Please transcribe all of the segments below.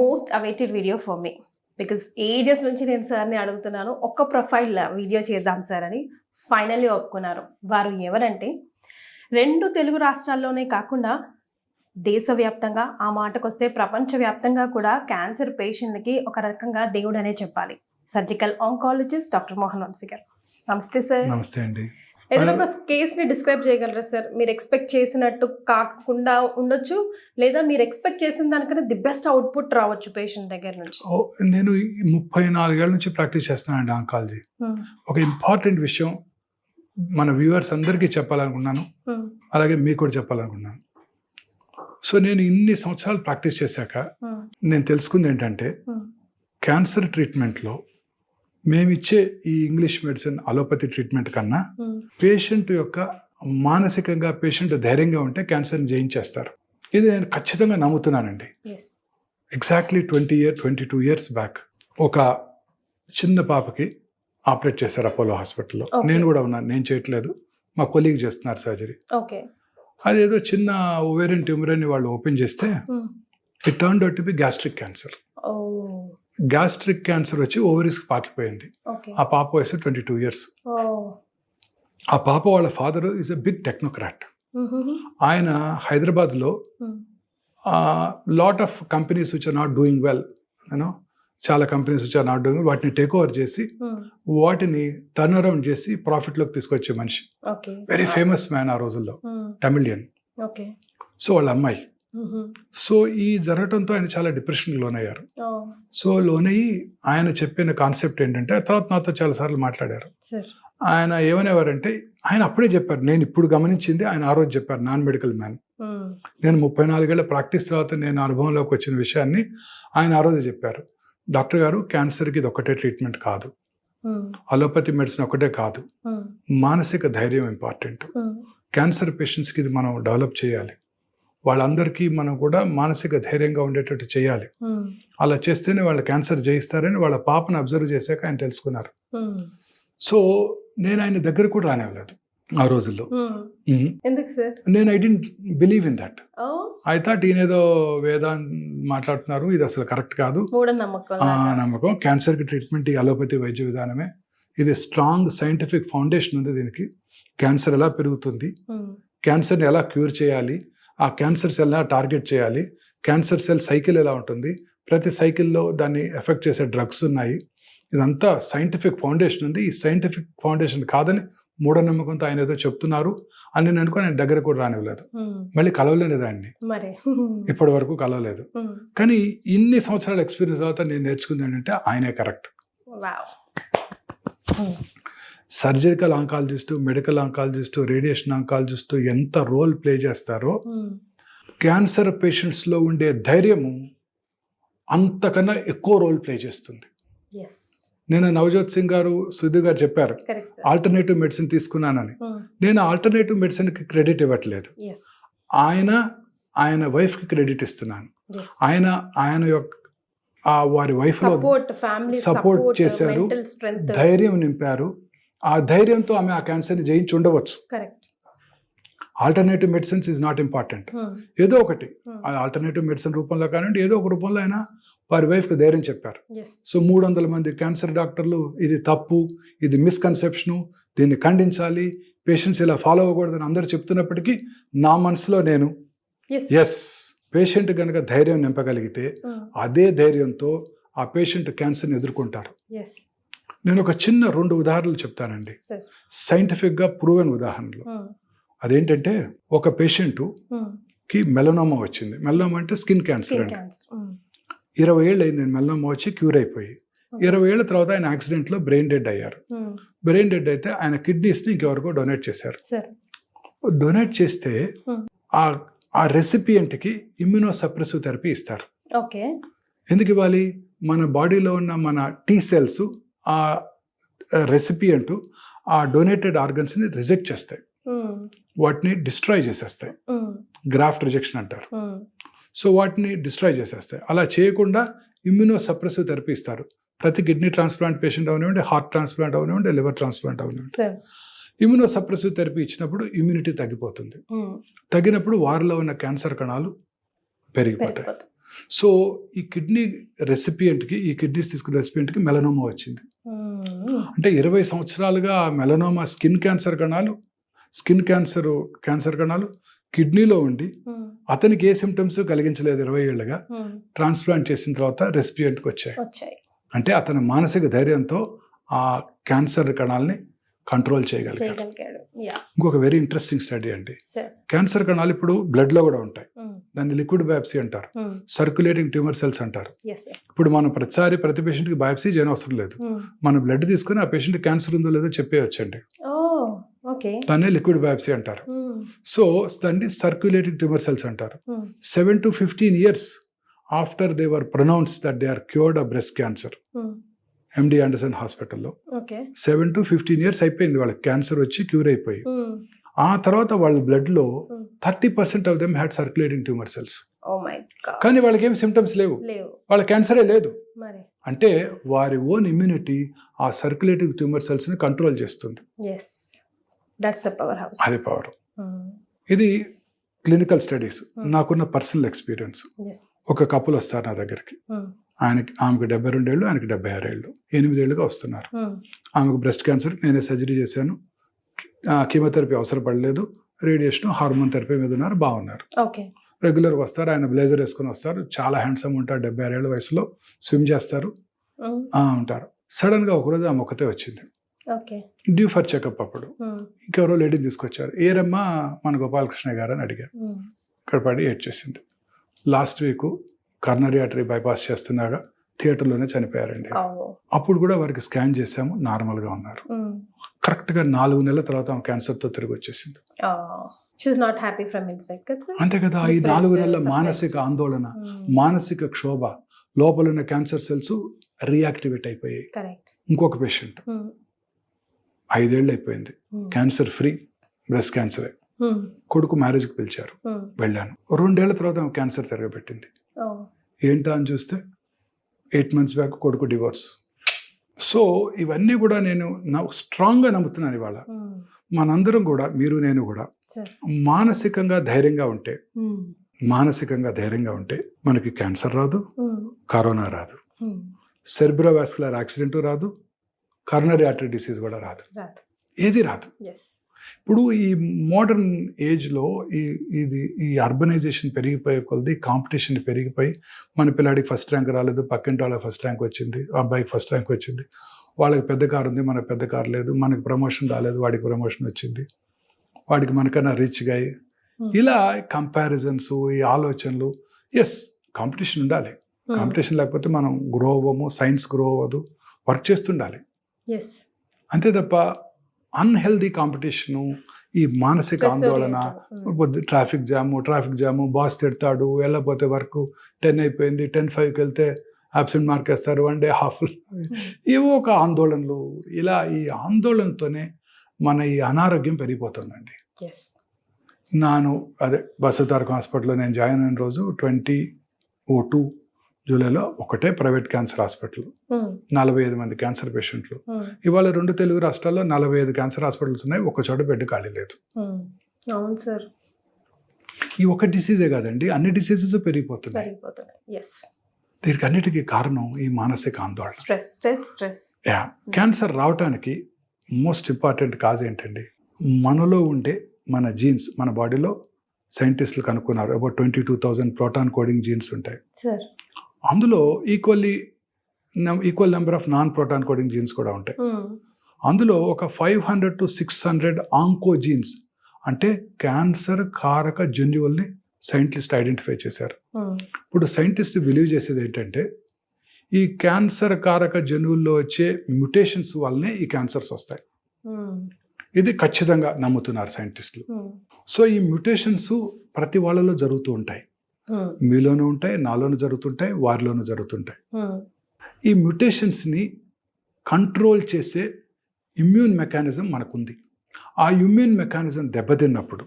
Most awaited video for me because ages నుంచి నేను సార్ని అడుగుతున్నాను ఒక్క ప్రొఫైల్ వీడియో చేద్దాం సార్ అని ఫైనల్లీ ఒప్పుకున్నారు. వారు ఎవరంటే రెండు తెలుగు రాష్ట్రాల్లోనే కాకుండా దేశవ్యాప్తంగా ఆ మాటకొస్తే ప్రపంచవ్యాప్తంగా కూడా క్యాన్సర్ పేషెంట్లకి ఒక రకంగా దేవుడు చెప్పాలి. Surgical oncologist doctor Mohan Vamsi garu నమస్తే సార్ నమస్తే అండి. ఏదైనా ఒక కేస్ని డిస్క్రైబ్ చేయగలరా సార్ మీరు ఎక్స్పెక్ట్ చేసినట్టు కాకుండా ఉండొచ్చు లేదా మీరు ఎక్స్పెక్ట్ చేసిన దానికన్నా ది బెస్ట్ అవుట్పుట్ రావచ్చు పేషెంట్ దగ్గర నుంచి నేను ముప్పై నాలుగేళ్ళ నుంచి ప్రాక్టీస్ చేస్తున్నానండి ఆంకాలజీ Hmm. ఒక ఇంపార్టెంట్ విషయం మన వ్యూవర్స్ అందరికీ చెప్పాలనుకున్నాను Hmm. అలాగే మీకు కూడా చెప్పాలనుకున్నాను సో నేను ఇన్ని సంవత్సరాలు ప్రాక్టీస్ చేశాక Hmm. నేను తెలుసుకుంది ఏంటంటే. క్యాన్సర్ ట్రీట్మెంట్లో మేమిచ్చే ఈ ఇంగ్లీష్ మెడిసిన్ అలోపతి ట్రీట్మెంట్ కన్నా Hmm. పేషెంట్ యొక్క మానసికంగా పేషెంట్ ధైర్యంగా ఉంటే క్యాన్సర్ని జయించేస్తారు ఇది నేను ఖచ్చితంగా నమ్ముతున్నానండి. Exactly twenty year twenty two years back ఒక చిన్న పాపకి ఆపరేట్ చేశారు అపోలో హాస్పిటల్లో. నేను కూడా ఉన్నాను నేను చేయట్లేదు మా కొలీగ్ చేస్తున్నారు సర్జరీ. అదేదో చిన్న ఓవేరియన్ ట్యూమర్ అని వాళ్ళు ఓపెన్ చేస్తే. It turn out be gastric cancer. Gastric cancer వచ్చి ఓవరీస్కి పాకిపోయింది. ఆ పాప వయసు ట్వంటీ టూ ఇయర్స్. ఆ పాప వాళ్ళ father is a big technocrat. ఆయన హైదరాబాద్లో. Lot of companies which are not doing well you know చాలా companies which are not doing వాటిని టేక్ ఓవర్ చేసి. వాటిని టర్న్ అరౌండ్ చేసి ప్రాఫిట్లోకి తీసుకొచ్చే మనిషి. వెరీ ఫేమస్ మ్యాన్ ఆ రోజుల్లో. తమిళియన్ Okay. సో వాళ్ళ అమ్మాయి. సో ఈ జరగటంతో ఆయన చాలా డిప్రెషన్కి లోనయ్యారు. సో లోనయ్యి ఆయన చెప్పిన కాన్సెప్ట్ ఏంటంటే తర్వాత నాతో చాలాసార్లు మాట్లాడారు Sir. ఆయన ఏమనేవారంటే ఆయన అప్పుడే చెప్పారు నేను ఇప్పుడు గమనించింది ఆయన ఆ రోజు చెప్పారు నాన్ మెడికల్ మ్యాన్. నేను ముప్పై నాలుగేళ్ళ ప్రాక్టీస్ తర్వాత నేను అనుభవంలోకి వచ్చిన విషయాన్ని ఆయన ఆ రోజు చెప్పారు డాక్టర్ గారు క్యాన్సర్కి ఇది ఒకటే ట్రీట్మెంట్ కాదు. అలోపతి మెడిసిన్ ఒకటే కాదు. మానసిక ధైర్యం ఇంపార్టెంట్. క్యాన్సర్ పేషెంట్స్కి ఇది మనం డెవలప్ చేయాలి వాళ్ళందరికీ మనం కూడా మానసిక ధైర్యంగా ఉండేటట్టు చేయాలి. అలా చేస్తేనే వాళ్ళ క్యాన్సర్ జయిస్తారని వాళ్ళ పాపను అబ్జర్వ్ చేశాక ఆయన తెలుసుకున్నారు. సో నేను ఆయన దగ్గర కూడా రానివ్వలేదు ఆ రోజుల్లో. నేను I didn't believe in that. I thought ఈయనేదో వేదాన్ మాట్లాడుతున్నారు ఇది అసలు కరెక్ట్ కాదు. నమ్మకం. క్యాన్సర్కి ట్రీట్మెంట్ ఈ అలోపతి వైద్య విధానమే. ఇది స్ట్రాంగ్ సైంటిఫిక్ ఫౌండేషన్ ఉంది దీనికి. క్యాన్సర్ ఎలా పెరుగుతుంది. క్యాన్సర్ని ఎలా క్యూర్ చేయాలి? ఆ క్యాన్సర్ సెల్ ఎలా టార్గెట్ చేయాలి. క్యాన్సర్ సెల్ సైకిల్ ఎలా ఉంటుంది? ప్రతి సైకిల్లో దాన్ని ఎఫెక్ట్ చేసే డ్రగ్స్ ఉన్నాయి. ఇదంతా సైంటిఫిక్ ఫౌండేషన్ ఉంది. ఈ సైంటిఫిక్ ఫౌండేషన్ కాదని మూఢనమ్మకంతో ఆయన ఏదో చెప్తున్నారు. అని నేను అనుకుని ఆయన దగ్గర కూడా రానివ్వలేదు. మళ్ళీ కలవలేదు దాన్ని. ఇప్పటి వరకు కలవలేదు. కానీ ఇన్ని సంవత్సరాల ఎక్స్పీరియన్స్ తర్వాత నేను నేర్చుకుంది ఏంటంటే ఆయనే correct. Surgical oncologist medical oncologist radiation oncologist ఎంత రోల్ ప్లే చేస్తారో. క్యాన్సర్ పేషెంట్స్లో ఉండే ధైర్యము అంతకన్నా ఎక్కువ రోల్ ప్లే చేస్తుంది. నేను నవజోత్ సింగ్ గారు సుధీ గారు చెప్పారు. ఆల్టర్నేటివ్ మెడిసిన్ తీసుకున్నానని. నేను ఆల్టర్నేటివ్ మెడిసిన్కి క్రెడిట్ ఇవ్వట్లేదు. ఆయన ఆయన వైఫ్కి క్రెడిట్ ఇస్తున్నాను. ఆయన ఆయన యొక్క ఆ వారి వైఫ్లో సపోర్ట్ చేశారు. ధైర్యం నింపారు ఆ ధైర్యంతో ఆమె ఆ క్యాన్సర్ని జయించి ఉండవచ్చు alternative medicines is not important ఏదో ఒకటి. ఆల్టర్నేటివ్ మెడిసిన్ రూపంలో కానివ్వండి ఏదో ఒక రూపంలో అయినా వారి వైఫ్కి ధైర్యం చెప్పారు. సో మూడు వందల మంది క్యాన్సర్ డాక్టర్లు ఇది తప్పు ఇది మిస్కన్సెప్షను దీన్ని ఖండించాలి. పేషెంట్స్ ఇలా ఫాలో అవ్వకూడదని అందరూ చెప్తున్నప్పటికీ నా మనసులో నేను ఎస్ పేషెంట్ కనుక ధైర్యం నింపగలిగితే అదే ధైర్యంతో ఆ పేషెంట్ క్యాన్సర్ని ఎదుర్కొంటారు. నేను ఒక చిన్న రెండు ఉదాహరణలు చెప్తానండి. సైంటిఫిక్గా ప్రూవెన్ ఉదాహరణలు. అదేంటంటే ఒక పేషెంట్కి మెలనోమా వచ్చింది. మెలనోమా అంటే స్కిన్ క్యాన్సర్ అండి ఇరవై ఏళ్ళు అయింది మెలనోమా వచ్చి క్యూర్ అయిపోయి. ఇరవై ఏళ్ళ తర్వాత ఆయన యాక్సిడెంట్లో బ్రెయిన్ డెడ్ అయ్యారు. బ్రెయిన్ డెడ్ అయితే ఆయన కిడ్నీస్ని ఇంకెవరికో డొనేట్ చేశారు. డొనేట్ చేస్తే. ఆ ఆ రెసిపియంట్కి ఇమ్యూనో సప్రెసివ్ థెరపీ ఇస్తారు. ఓకే. ఎందుకు ఇవ్వాలి? మన బాడీలో ఉన్న మన టీ సెల్స్ ఆ రెసిపియంట్ ఆ డొనేటెడ్ ఆర్గన్స్ని రిజెక్ట్ చేస్తాయి. వాటిని డిస్ట్రాయ్ చేసేస్తాయి. గ్రాఫ్ట్ రిజెక్షన్ అంటారు. సో వాటిని డిస్ట్రాయ్ చేసేస్తాయి. అలా చేయకుండా ఇమ్యూనో సప్రెసివ్ థెరపీ ఇస్తారు. ప్రతి కిడ్నీ ట్రాన్స్ప్లాంట్ పేషెంట్ అవనివ్వండి హార్ట్ ట్రాన్స్ప్లాంట్ అవనివ్వండి లివర్ ట్రాన్స్ప్లాంట్ అవనివ్వండి. ఇమ్యూనో సప్రెసివ్ థెరపీ ఇచ్చినప్పుడు ఇమ్యూనిటీ తగ్గిపోతుంది. తగ్గినప్పుడు వారిలో ఉన్న క్యాన్సర్ కణాలు పెరిగిపోతాయి. సో ఈ కిడ్నీ రెసిపియంట్కి ఈ కిడ్నీస్ తీసుకున్న రెసిపియంట్కి మెలనోమా వచ్చింది. అంటే ఇరవై సంవత్సరాలుగా మెలనోమా స్కిన్ క్యాన్సర్ కణాలు స్కిన్ క్యాన్సర్ క్యాన్సర్ కణాలు కిడ్నీలో ఉండి. అతనికి ఏ సిమ్టమ్స్ కలిగించలేదు ఇరవై ఏళ్ళుగా. ట్రాన్స్ప్లాంట్ చేసిన తర్వాత రెసిపియంట్కి వచ్చాయి. అంటే అతని మానసిక ధైర్యంతో ఆ క్యాన్సర్ కణాలని కంట్రోల్ చేయగలిగాడు. ఇంకొక వెరీ ఇంట్రెస్టింగ్ స్టడీ అండి. సార్ క్యాన్సర్ కణాలు ఇప్పుడు బ్లడ్లో కూడా ఉంటాయి. దాన్ని లిక్విడ్ బయాప్సీ అంటారు. సర్క్యులేటింగ్ ట్యూమర్ సెల్స్ అంటారు. ఇప్పుడు మనం ప్రతిసారి ప్రతి పేషెంట్కి బయాప్సీ చేయనవసరం లేదు. మన బ్లడ్ తీసుకుని ఆ పేషెంట్ క్యాన్సర్ ఉందో లేదో చెప్పేయచ్చండి. దాన్ని లిక్విడ్ బయాప్సీ అంటారు. సో దాన్ని సర్క్యులేటింగ్ ట్యూమర్ సెల్స్ అంటారు. Seven to fifteen years after they were pronounce that they are cured of breast cancer. MD Anderson హాస్పిటల్లో. సెవెన్ టు ఫిఫ్టీన్ ఇయర్స్ అయిపోయింది వాళ్ళకి క్యాన్సర్ వచ్చి క్యూర్ అయిపోయి. ఆ తర్వాత వాళ్ళ బ్లడ్లో thirty percent of them had circulating tumour cells కానీ వాళ్ళకి ఏం సిమ్టమ్స్ లేవు. వాళ్ళ క్యాన్సరే లేదు. అంటే వారి ఓన్ ఇమ్యూనిటీ ఆ సర్క్యులేటింగ్ ట్యూమర్ సెల్స్ని కంట్రోల్ చేస్తుంది. అది పవర్ ఇది క్లినికల్ స్టడీస్ నాకున్న పర్సనల్ ఎక్స్పీరియన్స్ ఒక కపుల్ వస్తారు నా దగ్గరికి. ఆయనకి ఆమెకు డెబ్బై రెండేళ్ళు ఆయనకి డెబ్బై ఆరేళ్ళు. ఎనిమిదేళ్ళుగా వస్తున్నారు. ఆమెకు బ్రెస్ట్ క్యాన్సర్ నేనే సర్జరీ చేశాను. కీమోథెరపీ అవసరపడలేదు. రేడియేషన్ హార్మోన్ థెరపీ మీద ఉన్నారు బాగున్నారు. ఓకే. రెగ్యులర్గా వస్తారు ఆయన బ్లేజర్ వేసుకొని వస్తారు. చాలా హ్యాండ్సమ్ ఉంటారు డెబ్బై ఆరేళ్ళ వయసులో. స్విమ్ చేస్తారు. ఉంటారు. సడన్గా ఒకరోజు ఆమె ఒకతే వచ్చింది. డ్యూ ఫర్ చెకప్ అప్పుడు. ఇంకెవరో లేడీ తీసుకొచ్చారు. ఏరమ్మా మన గోపాలకృష్ణ గారు అని అడిగారు. ఇక్కడ పడి ఏడ్ చేసింది. Last week coronary artery bypass చేస్తున్నాగా. థియేటర్లోనే చనిపోయారండి. అప్పుడు కూడా వారికి స్కాన్ చేశాము నార్మల్గా ఉన్నారు. కరెక్ట్గా నాలుగు నెలల తర్వాత ఆమె క్యాన్సర్తో తిరిగి వచ్చేసింది నాట్ హ్యాపీ ఫ్రమ్ అంతే కదా ఈ నాలుగు నెలల. మానసిక ఆందోళన మానసిక క్షోభ లోపల ఉన్న క్యాన్సర్ సెల్స్ రియాక్టివేట్ అయిపోయాయి. ఇంకొక పేషెంట్. ఐదేళ్ళు అయిపోయింది. క్యాన్సర్ ఫ్రీ బ్రెస్ట్ క్యాన్సరే. కొడుకు మ్యారేజ్కి పిలిచారు. వెళ్ళాను. రెండేళ్ళ తర్వాత ఆమె క్యాన్సర్ తిరగబెట్టింది. ఏంటా అని చూస్తే ఎయిట్ మంత్స్ బ్యాక్ కొడుకు డివోర్స్. సో ఇవన్నీ కూడా నేను స్ట్రాంగ్గా నమ్ముతున్నాను ఇవాళ. మనందరం కూడా మీరు నేను కూడా మానసికంగా ధైర్యంగా ఉంటే మానసికంగా ధైర్యంగా ఉంటే మనకి క్యాన్సర్ రాదు కరోనా రాదు. సెర్బ్రోవాస్కులర్ యాక్సిడెంట్ రాదు కరోనరీ ఆర్టరీ డిసీజ్ కూడా రాదు. ఏది రాదు. ఇప్పుడు ఈ మోడర్న్ ఏజ్లో ఈ ఇది ఈ అర్బనైజేషన్ పెరిగిపోయే కొలది కాంపిటీషన్ పెరిగిపోయి మన పిల్లాడికి ఫస్ట్ ర్యాంక్ రాలేదు పక్కింటి వాళ్ళకి ఫస్ట్ ర్యాంక్ వచ్చింది అబ్బాయికి ఫస్ట్ ర్యాంక్ వచ్చింది వాళ్ళకి పెద్ద కారు ఉంది మనకు పెద్ద కారు లేదు మనకి ప్రమోషన్ రాలేదు వాడికి ప్రమోషన్ వచ్చింది వాడికి మనకన్నా రిచ్గా అయ్యి ఇలా కంపారిజన్స్ ఈ ఆలోచనలు ఎస్ కాంపిటీషన్ ఉండాలి. కాంపిటీషన్ లేకపోతే మనం గ్రో అవ్వము సైన్స్ గ్రో అవ్వదు వర్క్ చేస్తుండాలి. అంతే తప్ప అన్హెల్దీ కాంపిటీషను ఈ మానసిక ఆందోళన traffic jam traffic jam boss తిడతాడు వెళ్ళకపోతే వర్క్ టెన్ అయిపోయింది టెన్ ఫైవ్కి వెళ్తే అబ్సెంట్ మార్క్ వేస్తారు వన్ డే హాఫ్ ఏవో ఒక ఆందోళనలు. ఇలా ఈ ఆందోళనతోనే మన ఈ అనారోగ్యం పెరిగిపోతుందండి. నాను అదే బస్సు తారక హాస్పిటల్లో నేను జాయిన్ అయిన రోజు ట్వంటీ ఓ టూ జూలైలో ఒకటే ప్రైవేట్ క్యాన్సర్ హాస్పిటల్. నలభై ఐదు మంది క్యాన్సర్ పేషెంట్లు. ఇవాళ రెండు తెలుగు రాష్ట్రాల్లో నలభై ఐదు క్యాన్సర్ హాస్పిటల్స్ ఉన్నాయి. ఒక చోట బెడ్ ఖాళీ లేదు. అవును సార్. ఈ ఒక డిసీజే కాదండి. అన్ని డిసీజెస్ పెరిగిపోతున్నాయి. దీనికి అన్నిటికీ కారణం ఈ మానసిక ఆందోళన. స్ట్రెస్ స్ట్రెస్ స్ట్రెస్ యా క్యాన్సర్ రావటానికి మోస్ట్ ఇంపార్టెంట్ కాజ్ ఏంటండి? మనలో ఉండే మన జీన్స్ మన బాడీలో సైంటిస్టులు కనుక్కున్నారు. About twenty two thousand proton coding genes ఉంటాయి అందులో equally equal number of non proton coding genes కూడా ఉంటాయి. అందులో ఒక five hundred to six hundred oncogenes అంటే క్యాన్సర్ కారక జన్యువుల్ని సైంటిస్ట్ ఐడెంటిఫై చేశారు. ఇప్పుడు సైంటిస్ట్ బిలీవ్ చేసేది ఏంటంటే ఈ క్యాన్సర్ కారక జన్యువుల్లో వచ్చే మ్యుటేషన్స్ వల్లనే ఈ క్యాన్సర్స్ వస్తాయి. ఇది ఖచ్చితంగా నమ్ముతున్నారు సైంటిస్టులు సో ఈ మ్యుటేషన్స్ ప్రతి వాళ్ళలో జరుగుతూ ఉంటాయి. మీలోనూ ఉంటాయి నాలోనూ జరుగుతుంటాయి వారిలోనూ జరుగుతుంటాయి. ఈ మ్యుటేషన్స్ని కంట్రోల్ చేసే ఇమ్యూన్ మెకానిజం మనకుంది. ఆ ఇమ్యూన్ మెకానిజం దెబ్బతిన్నప్పుడు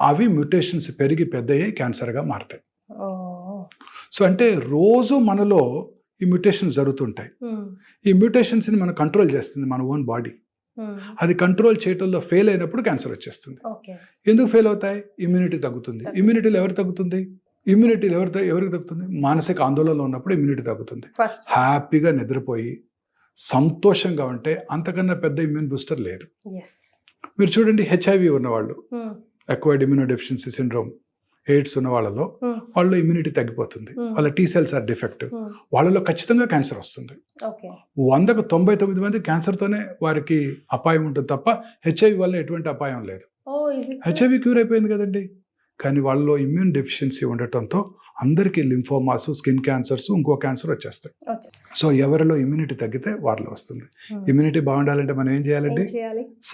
అవి మ్యుటేషన్స్ పెరిగి పెద్దయ్యి క్యాన్సర్గా మారుతాయి. సో అంటే రోజు మనలో ఈ మ్యుటేషన్స్ జరుగుతుంటాయి. ఈ మ్యుటేషన్స్ని మనం కంట్రోల్ చేస్తుంది మన ఓన్ బాడీ. అది కంట్రోల్ చేయటంలో ఫెయిల్ అయినప్పుడు క్యాన్సర్ వచ్చేస్తుంది. ఎందుకు ఫెయిల్ అవుతాయి? ఇమ్యూనిటీ తగ్గుతుంది. ఇమ్యూనిటీలో ఎవరు తగ్గుతుంది? ఇమ్యూనిటీ ఎవరితో ఎవరికి తగ్గుతుంది? మానసిక ఆందోళనలో ఉన్నప్పుడు ఇమ్యూనిటీ తగ్గుతుంది. హ్యాపీగా నిద్రపోయి సంతోషంగా ఉంటే అంతకన్నా పెద్ద ఇమ్యూన్ బూస్టర్ లేదు. మీరు చూడండి హెచ్ఐవి ఉన్నవాళ్ళు. Acquired immunodeficiency syndrome AIDS ఉన్న వాళ్ళలో వాళ్ళలో ఇమ్యూనిటీ తగ్గిపోతుంది. వాళ్ళ టీ సెల్స్ ఆర్ డిఫెక్టివ్ వాళ్ళలో ఖచ్చితంగా క్యాన్సర్ వస్తుంది. వందకు తొంభై తొమ్మిది మంది క్యాన్సర్తోనే వారికి అపాయం ఉంటుంది తప్ప హెచ్ఐవి వల్ల ఎటువంటి అపాయం లేదు. హెచ్ఐవి క్యూర్ అయిపోయింది కదండి. కానీ వాళ్ళలో ఇమ్యూన్ డెఫిషియన్సీ ఉండటంతో అందరికీ లింఫోమాస్ స్కిన్ క్యాన్సర్స్ ఇంకో క్యాన్సర్ వచ్చేస్తాయి. సో ఎవరిలో ఇమ్యూనిటీ తగ్గితే వారిలో వస్తుంది. ఇమ్యూనిటీ బాగుండాలంటే మనం ఏం చేయాలండి?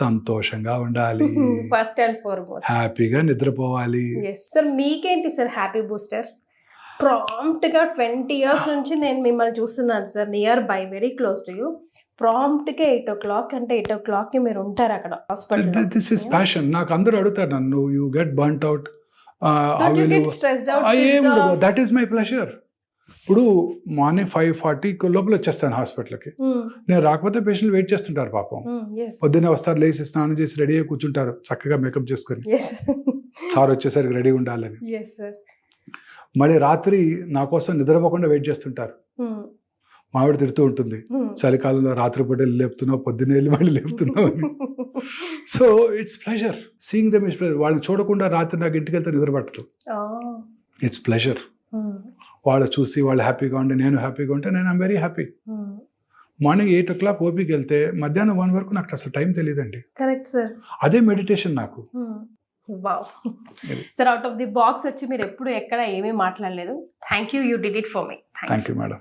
సంతోషంగా ఉండాలి. ఫస్ట్ అండ్ ఫార్మోస్ట్ హ్యాపీగా నిద్రపోవాలి. సార్ మీకేంటి సార్ హ్యాపీ బూస్టర్ ప్రాంప్ట్గా ట్వంటీ ఇయర్స్ నుంచి నేను మిమ్మల్ని చూస్తున్నాను sir near by very close to you ప్రాంప్ట్గా eight o'clock అంటే ఎయిట్ ఓ క్లాక్కి మీరు ఉంటారు అక్కడ హాస్పిటల్ దిస్ ఇస్ ప్యాషన్ నాకు అందరూ అడుగుతారు నన్ను యూ గెట్ బర్న్ట్ ఏం out that is my pleasure ఇప్పుడు మార్నింగ్ ఫైవ్ ఫార్టీ లోపల వచ్చేస్తాను హాస్పిటల్కి. నేను రాకపోతే పేషెంట్లు వెయిట్ చేస్తుంటారు పాపం. పొద్దున్నే వస్తారు లేచి స్నానం చేసి రెడీ అయ్యి కూర్చుంటారు. చక్కగా మేకప్ చేసుకొని. సార్ వచ్చేసరికి రెడీ ఉండాలని. మళ్ళీ రాత్రి నా కోసం నిద్రపోకుండా వెయిట్ చేస్తుంటారు. Hmm. మావిడ తిడుతూ ఉంటుంది. చలికాలంలో రాత్రిపూట వెళ్ళి లేపుతున్నావు పొద్దున్నే వెళ్ళి మళ్ళీ లేపుతున్నావు అని. So it's pleasure seeing them it's pleasure వాళ్ళని చూడకుండా రాత్రి నాకు ఇంటికి వెళ్తే నిద్ర పట్టదు. It's pleasure Hmm. వాళ్ళు చూసి వాళ్ళు హ్యాపీగా ఉండి నేను హ్యాపీగా ఉంటే నేను I'm very happy morning eight o'clock ఓపీకి వెళ్తే మధ్యాహ్నం వన్ వరకు నాకు అసలు టైం తెలియదండి. కరెక్ట్ సార్ అదే మెడిటేషన్ నాకు. Sir out of the box వచ్చి మీరు ఎప్పుడు ఎక్కడ ఏమీ మాట్లాడలేదు. Thank you you did it for me thank you madam